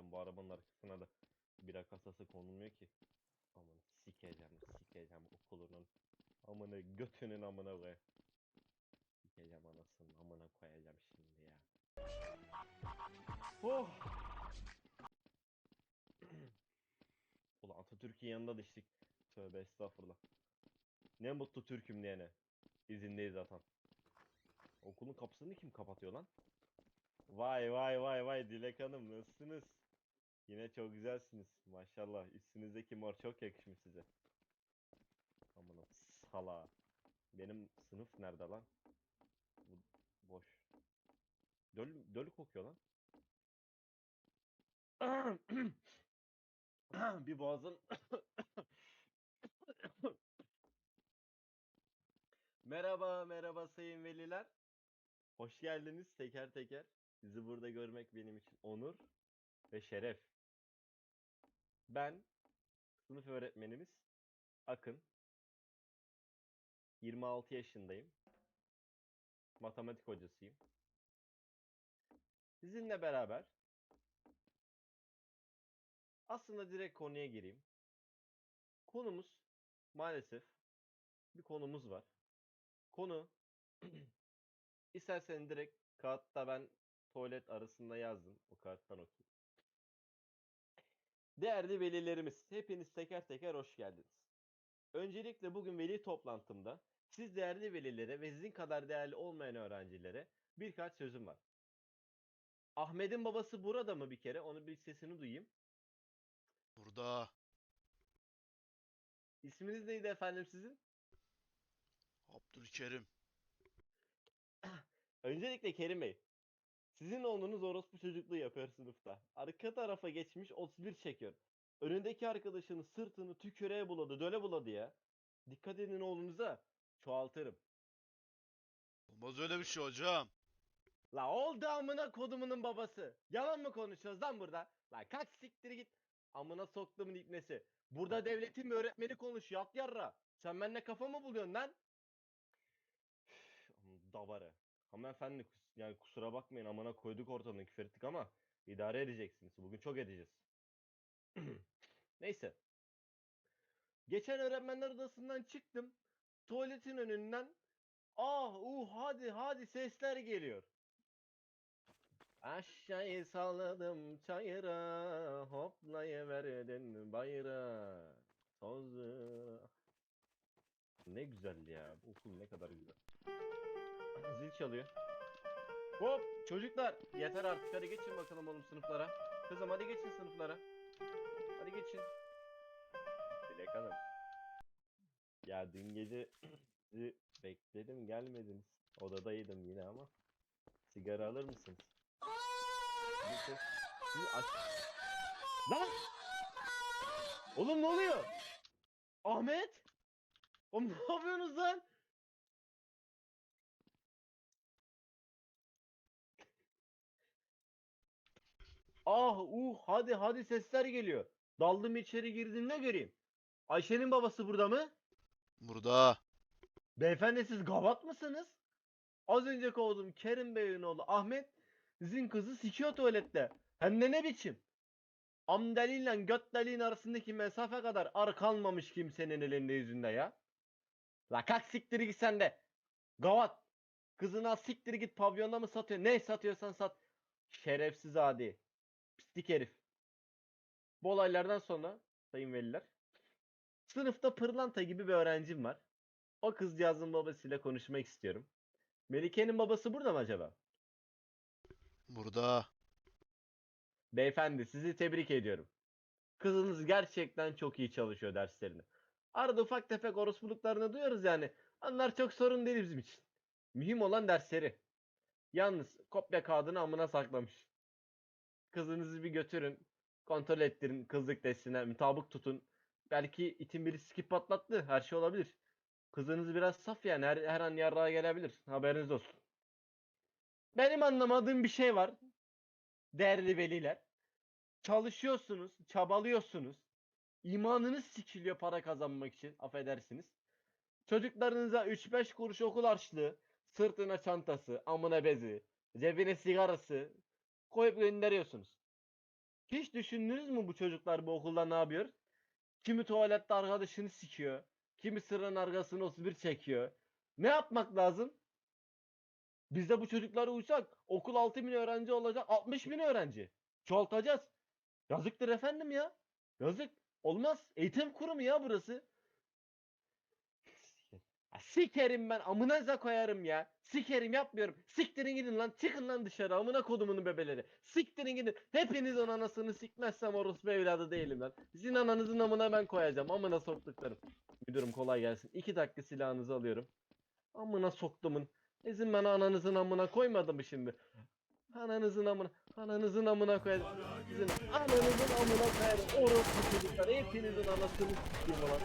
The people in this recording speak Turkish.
sikeceğim bu arabanın arkasına da bira kasası konulmuyor ki. Aman sikeceğim sikeceğim okulunun amına götünün amına koy. Sikeceğim anasını amına koyacağım şimdi ya. Oh. Ulan Atatürk'ün yanında da içtik. Tövbe estağfurullah. Ne mutlu Türk'üm diyene. İzindeyiz zaten. Okulun kapısını kim kapatıyor lan? Vay vay vay vay Dilek Hanım nasılsınız? Yine çok güzelsiniz. Maşallah üstünüzdeki mor çok yakışmış size. Aman o sala. Benim sınıf nerede lan? Bu boş. Döl, döl kokuyor lan. Bir boğazım Merhaba, merhaba sayın veliler. Hoş geldiniz teker teker. Sizi burada görmek benim için onur ve şeref. Ben sınıf öğretmenimiz Akın. 26 yaşındayım. Matematik hocasıyım. Sizinle beraber aslında direkt konuya gireyim. Konumuz maalesef bir konumuz var. Konu istersen direkt kağıtta ben tuvalet arasında yazdım. O kağıttan okuyayım. Değerli velilerimiz, hepiniz teker teker hoş geldiniz. Öncelikle bugün veli toplantımda siz değerli velilere ve sizin kadar değerli olmayan öğrencilere birkaç sözüm var. Ahmet'in babası burada mı bir kere? Onu bir sesini duyayım. Burada İsminiz neydi efendim sizin? Abdülkerim. Öncelikle Kerim Bey. Sizin oğlunuz orospu çocukluğu yapıyor sınıfta. Arka tarafa geçmiş 31 çekiyor. Önündeki arkadaşının sırtını tükürüğe buladı, döle buladı ya. Dikkat edin oğlunuza. Çoğaltırım. Olmaz öyle bir şey hocam. La oldu amına kodumunun babası. Yalan mı konuşuyoruz lan burada? La kaç siktir git. Amına soktumun ipnesi. Burada devletin bir öğretmeni konuşuyor. At yarra. Sen benimle kafa mı buluyorsun lan? Üf, Davarı. Hanımefendi kus- yani kusura bakmayın amına koyduk ortalığı küfür ettik ama idare edeceksiniz. Bugün çok edeceğiz. Neyse. Geçen öğretmenler odasından çıktım. Tuvaletin önünden ah uh hadi hadi sesler geliyor. Aşağıya salladım çayıra hoplayıverdin bayra tozu. Ne güzel ya. Okul ne kadar güzel. Zil çalıyor. Hop çocuklar yeter artık hadi geçin bakalım oğlum sınıflara. Kızım hadi geçin sınıflara. Hadi geçin. Dilek Hanım. Ya dün gece sizi bekledim gelmediniz. Odadaydım yine ama. Sigara alır mısınız? Siz aç... Lan! Oğlum ne oluyor? Ahmet! Oğlum ne yapıyorsunuz lan? Ah uh hadi hadi sesler geliyor. Daldım içeri girdim ne göreyim? Ayşe'nin babası burada mı? Burada. Beyefendi siz gavat mısınız? Az önce kovdum Kerim Bey'in oğlu Ahmet sizin kızı sikiyor tuvalette. Hem de ne biçim? Am deliğinle göt deliğin arasındaki mesafe kadar ar kalmamış kimsenin elinde yüzünde ya. La kalk siktir git sen de. Gavat. Kızına siktir git pavyonda mı satıyor? Ne satıyorsan sat. Şerefsiz adi. Pislik herif. Bu olaylardan sonra sayın veliler. Sınıfta pırlanta gibi bir öğrencim var. O kızcağızın babasıyla konuşmak istiyorum. Melike'nin babası burada mı acaba? Burada. Beyefendi sizi tebrik ediyorum. Kızınız gerçekten çok iyi çalışıyor derslerini. Arada ufak tefek orospuluklarını duyuyoruz yani. Onlar çok sorun değil bizim için. Mühim olan dersleri. Yalnız kopya kağıdını amına saklamış. Kızınızı bir götürün. Kontrol ettirin kızlık testine mutabık tutun. Belki itin biri skip patlattı. Her şey olabilir. Kızınız biraz saf yani her, her an yarrağa gelebilir. Haberiniz olsun. Benim anlamadığım bir şey var. Değerli veliler. Çalışıyorsunuz, çabalıyorsunuz. İmanınız sikiliyor para kazanmak için. Affedersiniz. Çocuklarınıza 3-5 kuruş okul harçlığı, sırtına çantası, amına bezi, cebine sigarası koyup gönderiyorsunuz. Hiç düşündünüz mü bu çocuklar bu okulda ne yapıyor? Kimi tuvalette arkadaşını sikiyor. Kimi sıranın arkasını 31 çekiyor. Ne yapmak lazım? Biz de bu çocuklara uysak okul 6 bin öğrenci olacak 60 bin öğrenci. Çoğaltacağız. Yazıktır efendim ya. Yazık. Olmaz. Eğitim kurumu ya burası. Sikerim ben amınıza koyarım ya. Sikerim yapmıyorum. Siktirin gidin lan. Çıkın lan dışarı. Amına kodumunun bebeleri. Siktirin gidin. Hepinizin anasını sikmezsem orospu evladı değilim lan. Sizin ananızın amına ben koyacağım. Amına soktuklarım. Müdürüm kolay gelsin. İki dakika silahınızı alıyorum. Amına soktumun. Sizin ben ananızın amına koymadım mı şimdi? Ananızın amına, ananızın amına koyarım. Sizin ananızın amına koyarım. Orospu çocuklar. Hepinizin anasını sikeyim lan.